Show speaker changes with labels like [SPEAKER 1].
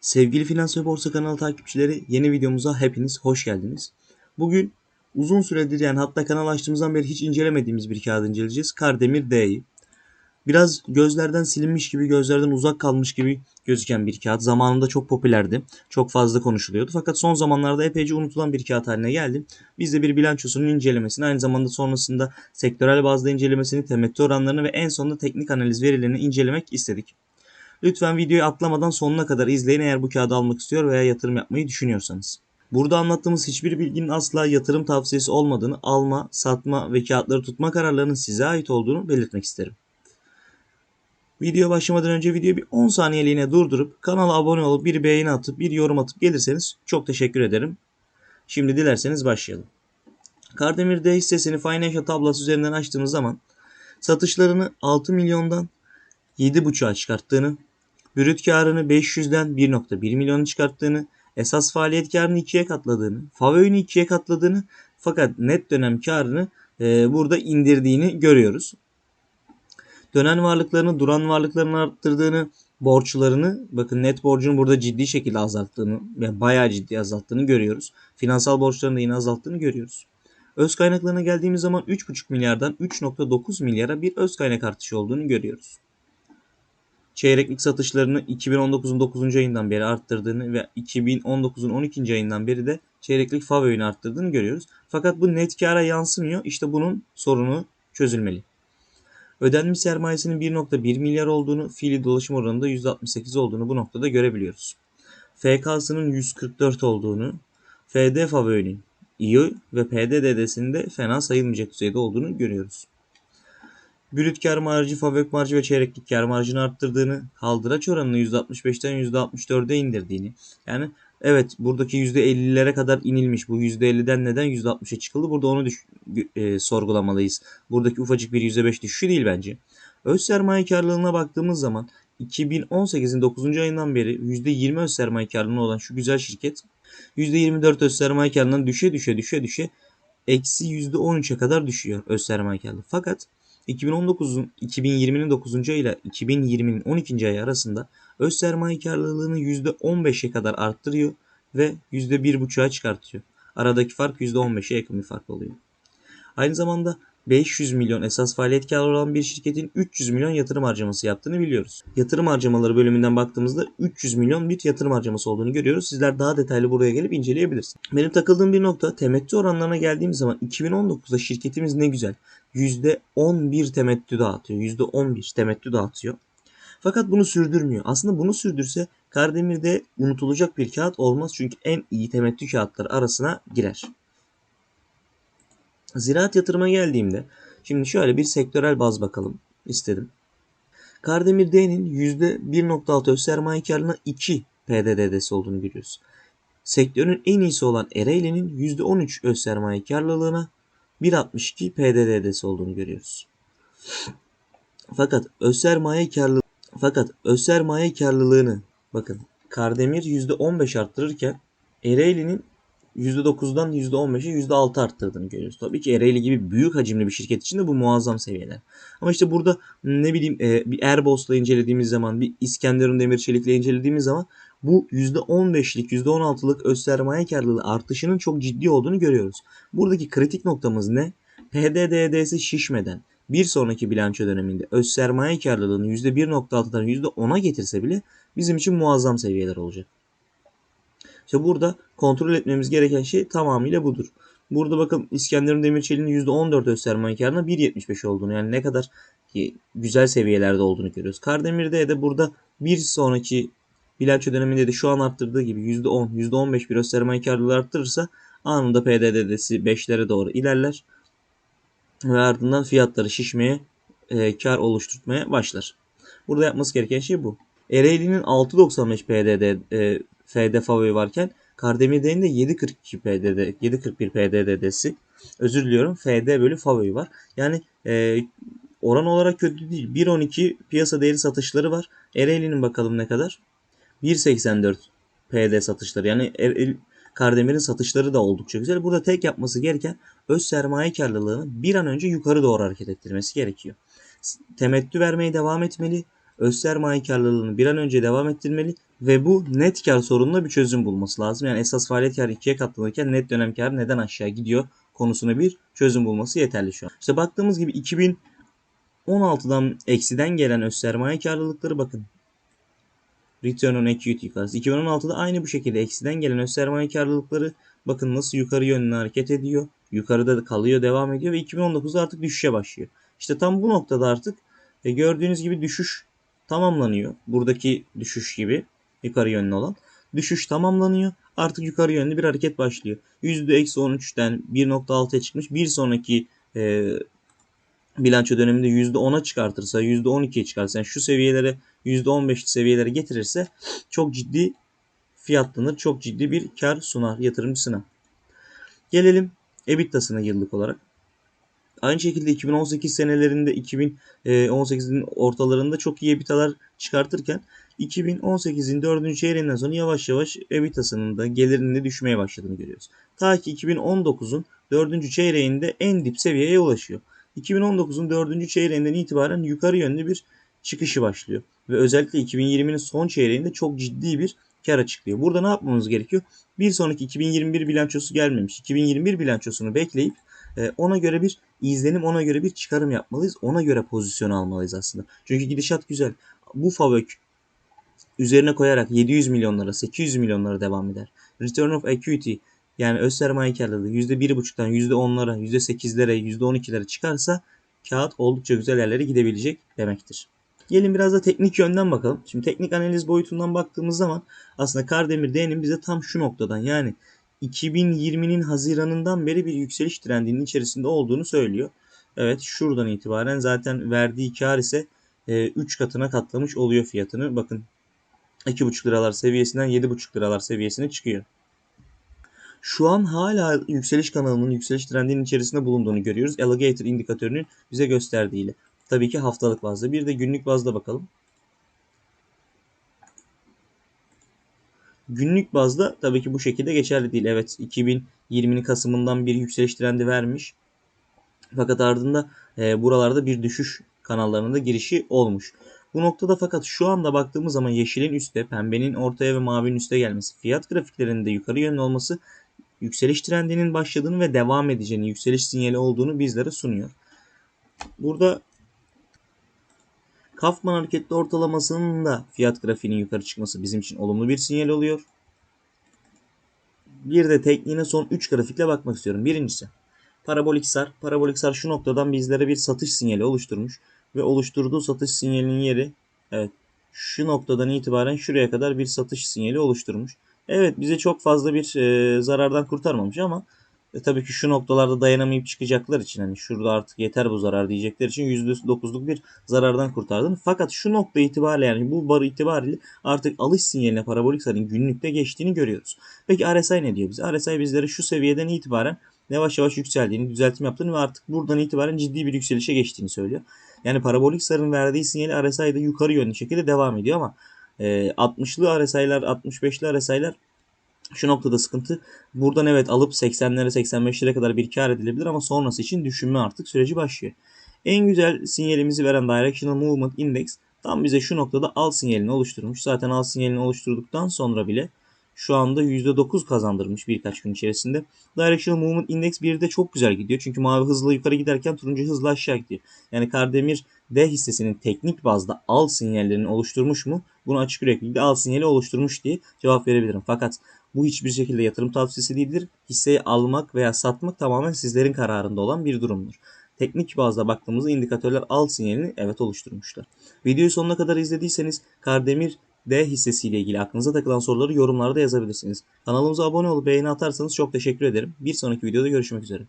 [SPEAKER 1] Sevgili Finans ve Borsa kanalı takipçileri yeni videomuza hepiniz hoş geldiniz. Bugün uzun süredir yani hatta kanal açtığımızdan beri hiç incelemediğimiz bir kağıt inceleyeceğiz. Kardemir D'yi. Biraz gözlerden silinmiş gibi, gözlerden uzak kalmış gibi gözüken bir kağıt. Zamanında çok popülerdi. Çok fazla konuşuluyordu. Fakat son zamanlarda epeyce unutulan bir kağıt haline geldi. Biz de bir bilançosunun incelemesini, aynı zamanda sonrasında sektörel bazda incelemesini, temettü oranlarını ve en sonunda teknik analiz verilerini incelemek istedik. Lütfen videoyu atlamadan sonuna kadar izleyin eğer bu kağıdı almak istiyor veya yatırım yapmayı düşünüyorsanız. Burada anlattığımız hiçbir bilginin asla yatırım tavsiyesi olmadığını, alma, satma ve kağıtları tutma kararlarının size ait olduğunu belirtmek isterim. Video başlamadan önce videoyu bir 10 saniyeliğine durdurup kanala abone olup bir beğeni atıp bir yorum atıp gelirseniz çok teşekkür ederim. Şimdi dilerseniz başlayalım. Kardemir D hissesini Financial tablası üzerinden açtığımız zaman satışlarını 6 milyondan 7.5'a çıkarttığını, brüt karını 500'den 1.1 milyonu çıkarttığını, esas faaliyet karını 2'ye katladığını, FAVÖ'nü 2'ye katladığını fakat net dönem karını e, burada indirdiğini görüyoruz. Dönen varlıklarını, duran varlıklarını arttırdığını, borçlarını, bakın net borcunu burada ciddi şekilde azalttığını, yani bayağı ciddi azalttığını görüyoruz. Finansal borçlarını da yine azalttığını görüyoruz. Öz kaynaklarına geldiğimiz zaman 3,5 milyardan 3,9 milyara bir öz kaynak artışı olduğunu görüyoruz çeyreklik satışlarını 2019'un 9. ayından beri arttırdığını ve 2019'un 12. ayından beri de çeyreklik FAV arttırdığını görüyoruz. Fakat bu net kara yansımıyor. İşte bunun sorunu çözülmeli. Ödenmiş sermayesinin 1.1 milyar olduğunu, fiili dolaşım oranında %68 olduğunu bu noktada görebiliyoruz. FK'sının 144 olduğunu, FD FAV öğünü iyi ve PDD'sinin de fena sayılmayacak düzeyde olduğunu görüyoruz brüt kar marjı, fabrik marjı ve çeyreklik kar marjını arttırdığını, kaldıraç oranını %65'ten %64'e indirdiğini. Yani evet buradaki %50'lere kadar inilmiş. Bu %50'den neden %60'a çıkıldı? Burada onu düş- e, sorgulamalıyız. Buradaki ufacık bir %5 düşüşü değil bence. Öz sermaye karlılığına baktığımız zaman 2018'in 9. ayından beri %20 öz sermaye karlılığı olan şu güzel şirket %24 öz sermaye karlılığından düşe düşe düşe düşe eksi %13'e kadar düşüyor öz sermaye karlılığı. Fakat 2019'un 2020'nin 9. ayı ile 2020'nin 12. ayı arasında öz sermaye karlılığını %15'e kadar arttırıyor ve %1,5'a çıkartıyor. Aradaki fark %15'e yakın bir fark oluyor. Aynı zamanda 500 milyon esas faaliyet karı olan bir şirketin 300 milyon yatırım harcaması yaptığını biliyoruz. Yatırım harcamaları bölümünden baktığımızda 300 milyon bir yatırım harcaması olduğunu görüyoruz. Sizler daha detaylı buraya gelip inceleyebilirsiniz. Benim takıldığım bir nokta temettü oranlarına geldiğim zaman 2019'da şirketimiz ne güzel %11 temettü dağıtıyor. %11 temettü dağıtıyor. Fakat bunu sürdürmüyor. Aslında bunu sürdürse Kardemir'de unutulacak bir kağıt olmaz çünkü en iyi temettü kağıtları arasına girer. Ziraat yatırıma geldiğimde şimdi şöyle bir sektörel baz bakalım istedim. Kardemir D'nin %1.6 öz sermaye karlılığına 2 PDD'si olduğunu görüyoruz. Sektörün en iyisi olan Ereğli'nin %13 öz sermaye karlılığına 1.62 PDD'si olduğunu görüyoruz. Fakat öz sermaye karlılığı fakat öz sermaye karlılığını bakın Kardemir %15 arttırırken Ereğli'nin %9'dan %15'e %6 arttırdığını görüyoruz. Tabii ki Ereğli gibi büyük hacimli bir şirket için de bu muazzam seviyeler. Ama işte burada ne bileyim e, bir Airbus'la incelediğimiz zaman, bir İskenderun Demir Çelik'le incelediğimiz zaman bu %15'lik, %16'lık öz sermaye karlılığı artışının çok ciddi olduğunu görüyoruz. Buradaki kritik noktamız ne? PDDD'si şişmeden bir sonraki bilanço döneminde öz sermaye karlılığını %1.6'dan %10'a getirse bile bizim için muazzam seviyeler olacak. İşte burada kontrol etmemiz gereken şey tamamıyla budur. Burada bakın İskenderun Demirçeli'nin %14 öz sermaye karına 1.75 olduğunu yani ne kadar güzel seviyelerde olduğunu görüyoruz. Kardemir'de de burada bir sonraki bilanço döneminde de şu an arttırdığı gibi %10, %15 bir öz sermaye karlılığı arttırırsa anında PDD'si 5'lere doğru ilerler ve ardından fiyatları şişmeye, e, kar oluşturmaya başlar. Burada yapması gereken şey bu. Ereğli'nin 6.95 PDD e, FD favori varken Kardemir'de'nin de 7.42 PDD, 7.41 PDD'si. Özür diliyorum. FD bölü favori var. Yani e, oran olarak kötü değil. 1.12 piyasa değeri satışları var. Ereğli'nin bakalım ne kadar? 1.84 PD satışları. Yani er, Kardemir'in satışları da oldukça güzel. Burada tek yapması gereken öz sermaye karlılığını bir an önce yukarı doğru hareket ettirmesi gerekiyor. Temettü vermeye devam etmeli. Öz sermaye karlılığını bir an önce devam ettirmeli ve bu net kar sorununa bir çözüm bulması lazım. Yani esas faaliyet karı ikiye katlanırken net dönem karı neden aşağı gidiyor konusuna bir çözüm bulması yeterli şu an. İşte baktığımız gibi 2016'dan eksiden gelen öz sermaye karlılıkları bakın. Return on equity yukarısı. 2016'da aynı bu şekilde eksiden gelen öz sermaye karlılıkları bakın nasıl yukarı yönlü hareket ediyor. Yukarıda kalıyor, devam ediyor ve 2019'da artık düşüşe başlıyor. İşte tam bu noktada artık e, gördüğünüz gibi düşüş tamamlanıyor. Buradaki düşüş gibi yukarı yönlü olan. Düşüş tamamlanıyor. Artık yukarı yönlü bir hareket başlıyor. %-13'ten 1.6'ya çıkmış. Bir sonraki e, bilanço döneminde %10'a çıkartırsa, %12'ye çıkarsa, yani şu seviyelere %15 seviyelere getirirse çok ciddi fiyatlanır. Çok ciddi bir kar sunar yatırımcısına. Gelelim EBITDA'sına yıllık olarak. Aynı şekilde 2018 senelerinde 2018'in ortalarında çok iyi EBITDA'lar çıkartırken 2018'in 4. çeyreğinden sonra yavaş yavaş EBITDA'sının da gelirinin de düşmeye başladığını görüyoruz. Ta ki 2019'un 4. çeyreğinde en dip seviyeye ulaşıyor. 2019'un 4. çeyreğinden itibaren yukarı yönlü bir çıkışı başlıyor. Ve özellikle 2020'nin son çeyreğinde çok ciddi bir kar açıklıyor. Burada ne yapmamız gerekiyor? Bir sonraki 2021 bilançosu gelmemiş. 2021 bilançosunu bekleyip e, ona göre bir izlenim, ona göre bir çıkarım yapmalıyız. Ona göre pozisyon almalıyız aslında. Çünkü gidişat güzel. Bu FAVÖK üzerine koyarak 700 milyonlara, 800 milyonlara devam eder. Return of equity yani öz sermaye karlılığı %1,5'tan %10'lara, %8'lere, %12'lere çıkarsa kağıt oldukça güzel yerlere gidebilecek demektir. Gelin biraz da teknik yönden bakalım. Şimdi teknik analiz boyutundan baktığımız zaman aslında Kardemir D'nin bize tam şu noktadan yani 2020'nin Haziran'ından beri bir yükseliş trendinin içerisinde olduğunu söylüyor. Evet şuradan itibaren zaten verdiği kar ise 3 e, katına katlamış oluyor fiyatını. Bakın 2,5 liralar seviyesinden 7,5 liralar seviyesine çıkıyor. Şu an hala yükseliş kanalının yükseliş trendinin içerisinde bulunduğunu görüyoruz. Alligator indikatörünün bize gösterdiğiyle. Tabii ki haftalık bazda. Bir de günlük bazda bakalım. Günlük bazda tabii ki bu şekilde geçerli değil. Evet 2020'nin Kasım'ından bir yükseliş trendi vermiş. Fakat ardında e, buralarda bir düşüş kanallarında girişi olmuş. Bu noktada fakat şu anda baktığımız zaman yeşilin üstte, pembenin ortaya ve mavinin üste gelmesi, fiyat grafiklerinin de yukarı yönlü olması yükseliş trendinin başladığını ve devam edeceğini, yükseliş sinyali olduğunu bizlere sunuyor. Burada Kaufman hareketli ortalamasının da fiyat grafiğinin yukarı çıkması bizim için olumlu bir sinyal oluyor. Bir de tekniğine son 3 grafikle bakmak istiyorum. Birincisi parabolik sar. Parabolik sar şu noktadan bizlere bir satış sinyali oluşturmuş ve oluşturduğu satış sinyalinin yeri evet şu noktadan itibaren şuraya kadar bir satış sinyali oluşturmuş. Evet bize çok fazla bir e, zarardan kurtarmamış ama e, tabii ki şu noktalarda dayanamayıp çıkacaklar için hani şurada artık yeter bu zarar diyecekler için %9'luk bir zarardan kurtardın. Fakat şu nokta itibariyle yani bu bar itibariyle artık alış sinyaline parabolik sarın günlükte geçtiğini görüyoruz. Peki RSI ne diyor bize? RSI bizlere şu seviyeden itibaren yavaş yavaş yükseldiğini, düzeltme yaptığını ve artık buradan itibaren ciddi bir yükselişe geçtiğini söylüyor. Yani parabolik sarın verdiği sinyali RSI'de yukarı yönlü şekilde devam ediyor ama e, 60'lı RSI'lar, 65'li RSI'lar şu noktada sıkıntı. Buradan evet alıp 80'lere 85'lere kadar bir kar edilebilir ama sonrası için düşünme artık süreci başlıyor. En güzel sinyalimizi veren Directional Movement Index tam bize şu noktada al sinyalini oluşturmuş. Zaten al sinyalini oluşturduktan sonra bile şu anda %9 kazandırmış birkaç gün içerisinde. Directional Movement Index 1'de çok güzel gidiyor. Çünkü mavi hızla yukarı giderken turuncu hızla aşağı gidiyor. Yani Kardemir D hissesinin teknik bazda al sinyallerini oluşturmuş mu? Bunu açık yüreklilikle al sinyali oluşturmuş diye cevap verebilirim. Fakat bu hiçbir şekilde yatırım tavsiyesi değildir. Hisseyi almak veya satmak tamamen sizlerin kararında olan bir durumdur. Teknik bazda baktığımızda indikatörler al sinyalini evet oluşturmuşlar. Videoyu sonuna kadar izlediyseniz Kardemir D hissesiyle ilgili aklınıza takılan soruları yorumlarda yazabilirsiniz. Kanalımıza abone olup beğeni atarsanız çok teşekkür ederim. Bir sonraki videoda görüşmek üzere.